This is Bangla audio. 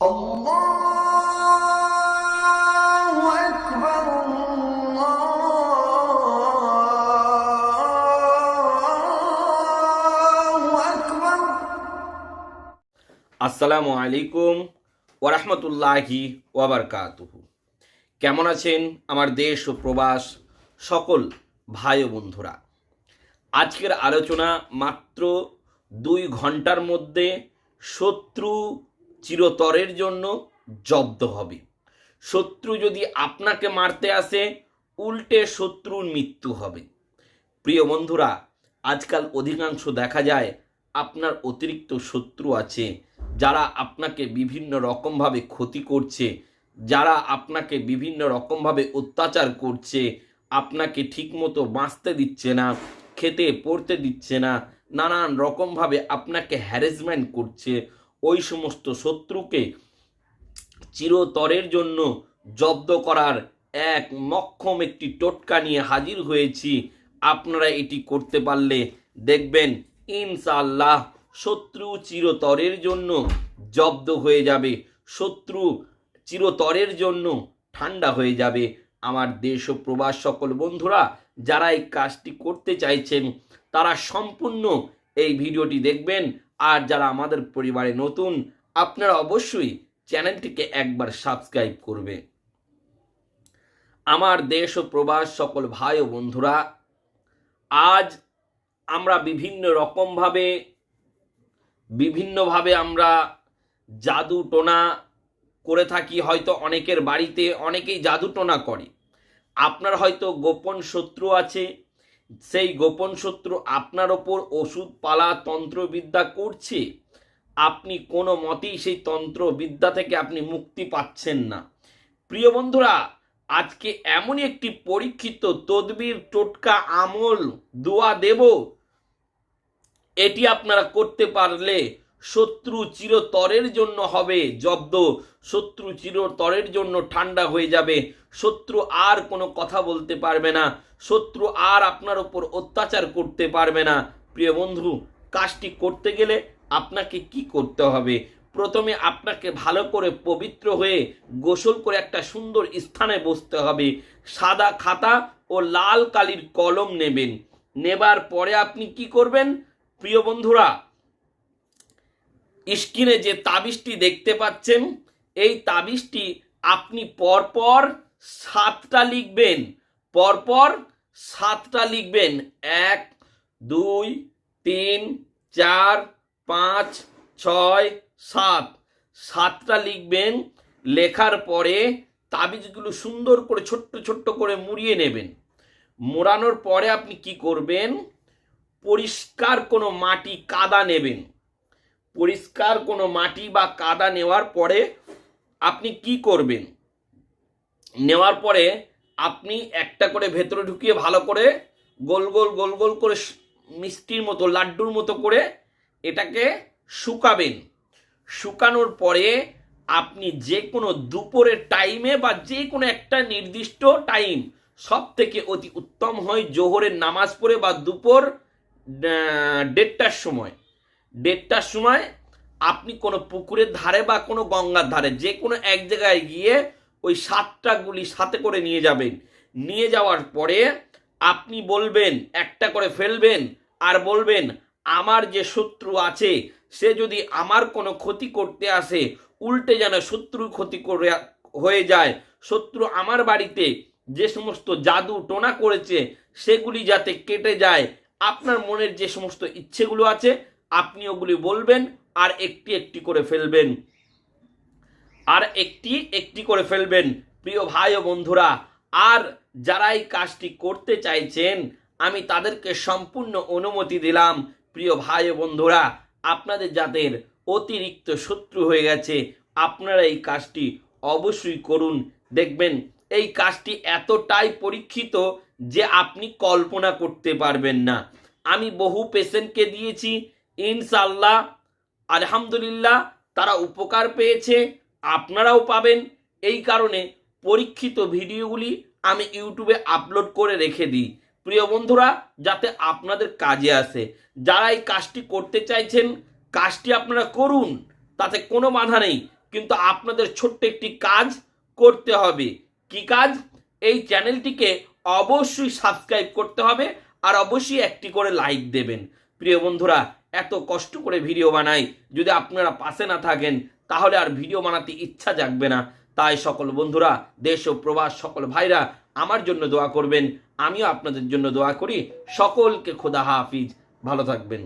আসসালামু আলাইকুম ওরহমতুল্লাহি ওয়াবারকাতুহু কেমন আছেন আমার দেশ ও প্রবাস সকল ভাই ও বন্ধুরা? আজকের আলোচনা মাত্র দুই ঘণ্টার মধ্যে শত্রু চিরতরের জন্য জব্দ হবে। শত্রু যদি আপনাকে মারতে আসে, উল্টে শত্রুর মৃত্যু হবে। প্রিয় বন্ধুরা, আজকাল অধিকাংশ দেখা যায় আপনার অতিরিক্ত শত্রু আছে, যারা আপনাকে বিভিন্ন রকমভাবে ক্ষতি করছে, যারা আপনাকে বিভিন্ন রকমভাবে অত্যাচার করছে, আপনাকে ঠিকমতো বাঁচতে দিচ্ছে না, খেতে, পড়তে দিচ্ছে না, নানান রকমভাবে আপনাকে হ্যারাসমেন্ট করছে ওই সমস্ত শত্রুকে চিরতরের জন্য জব্দ করার এক মক্ষম একটি টোটকা নিয়ে হাজির হয়েছি। আপনারা এটি করতে পারলে দেখবেন ইনশাআল্লাহ শত্রু চিরতরের জন্য জব্দ হয়ে যাবে। শত্রু চিরতরের জন্য ঠান্ডা হয়ে যাবে। আমার দেশ ও প্রবাস সকল বন্ধুরা, যারা এই কাজটি করতে চাইছেন, তারা সম্পূর্ণ এই ভিডিওটি দেখবেন। আর যারা আমাদের পরিবারে নতুন, আপনারা অবশ্যই চ্যানেলটিকে একবার সাবস্ক্রাইব করবে। আমার দেশ ও প্রবাস সকল ভাই ও বন্ধুরা, আজ আমরা বিভিন্ন রকমভাবে, বিভিন্নভাবে আমরা জাদু টোনা করে থাকি। হয়তো অনেকের বাড়িতে অনেকেই জাদু টোনা করে। আপনার হয়তো গোপন শত্রু আছে সেই গোপন শত্রু আপনার ওপর ওষুধ, পালা, তন্ত্রবিদ্যা করছে? আপনি কোনো মতেই সেই তন্ত্রবিদ্যা থেকে আপনি মুক্তি পাচ্ছেন না। প্রিয় বন্ধুরা, আজকে এমনই একটি পরীক্ষিত তদবির, টোটকা, আমল, দোয়া দেব। এটি আপনারা করতে পারলে শত্রু চিরতরের জন্য হবে জব্দ। শত্রু চিরতরের জন্য ঠান্ডা হয়ে যাবে। শত্রু আর কোনো কথা বলতে পারবে না। শত্রু আর আপনার ওপর অত্যাচার করতে পারবে না। প্রিয় বন্ধু, কাজটি করতে গেলে আপনাকে কি করতে হবে? প্রথমে আপনাকে ভালো করে পবিত্র হয়ে গোসল করে একটা সুন্দর স্থানে বসতে হবে। সাদা খাতা ও লাল কালির কলম নেবেন। নেবার পরে আপনি কি করবেন? প্রিয় বন্ধুরা স্ক্রিনে যে তাবিজটি দেখতে পাচ্ছেন, এই তাবিজটি আপনি পরপর সাতটা লিখবেন। পরপর সাতটা লিখবেন। এক, দুই, তিন, চার, পাঁচ, ছয়, সাত। সাতটা লিখবেন। লেখার পরে তাবিজগুলো সুন্দর করে, ছোট্ট ছোট্ট করে মুড়িয়ে নেবেন। মোড়ানোর পরে আপনি কি করবেন? পরিষ্কার কোনো মাটি কাদা নেবেন। পরিষ্কার কোনো মাটি বা কাদা নেওয়ার পরে আপনি কি করবেন? নেওয়ার পরে আপনি একটা করে ভেতরে ঢুকিয়ে ভালো করে গোল গোল গোল গোল করে মিষ্টির মতো, লাড্ডুর মতো করে এটাকে শুকাবেন। শুকানোর পরে আপনি যে কোনো দুপুরের টাইমে বা যে কোনো একটা নির্দিষ্ট টাইম সব থেকে অতি উত্তম হয় জোহরের নামাজ পড়ে বা দুপুর দেড়টার সময়। দেড়টার সময় আপনি কোনো পুকুরের ধারে বা কোনো গঙ্গার ধারে যে কোনো এক জায়গায় গিয়ে ওই সাতটা গুলি সাথে করে নিয়ে যাবেন। নিয়ে যাওয়ার পরে আপনি বলবেন, একটা করে ফেলবেন আর বলবেন, আমার যে শত্রু আছে, সে যদি আমার কোনো ক্ষতি করতে আসে, উল্টে যেন শত্রুর ক্ষতি করে হয়ে যায়, শত্রু আমার বাড়িতে যে সমস্ত জাদু টোনা করেছে, সেগুলি যাতে কেটে যায়, আপনার মনের যে সমস্ত ইচ্ছেগুলো আছে আপনি ওগুলি বলবেন আর একটি একটি করে ফেলবেন। আর একটি একটি করে ফেলবেন, প্রিয় ভাই ও বন্ধুরা। আর যারা এই কাজটি করতে চাইছেন, আমি তাদেরকে সম্পূর্ণ অনুমতি দিলাম, প্রিয় ভাই ও বন্ধুরা। আপনাদের যাদের অতিরিক্ত শত্রু হয়ে গেছে, আপনারা এই কাজটি অবশ্যই করুন। দেখবেন, এই কাজটি এতটাই পরীক্ষিত যে আপনি কল্পনা করতে পারবেন না। আমি বহু পেশেন্টকে দিয়েছি ইনশাল্লাহ আলহামদুলিল্লাহ, তারা উপকার পেয়েছে, আপনারাও পাবেন। এই কারণে পরীক্ষিত ভিডিওগুলি আমি ইউটিউবে আপলোড করে রেখে দিই। প্রিয় বন্ধুরা, যাতে আপনাদের কাজে আসে। যারা এই কাজটি করতে চাইছেন, কাজটি আপনারা করুন, তাতে কোনো বাধা নেই। কিন্তু আপনাদের ছোট্ট একটি কাজ করতে হবে। কি কাজ? এই চ্যানেলটিকে অবশ্যই সাবস্ক্রাইব করতে হবে আর অবশ্যই একটি করে লাইক দেবেন। প্রিয় বন্ধুরা এত কষ্ট করে ভিডিও বানাই, যদি আপনারা পাশে না থাকেন, তাহলে আর ভিডিও বানাতে ইচ্ছা জাগবে না। তাই সকল বন্ধুরা, দেশ ও প্রবাস সকল ভাইরা, আমার জন্য দোয়া করবেন, আমিও আপনাদের জন্য দোয়া করি। সকলকে খোদা হাফিজ। ভালো থাকবেন।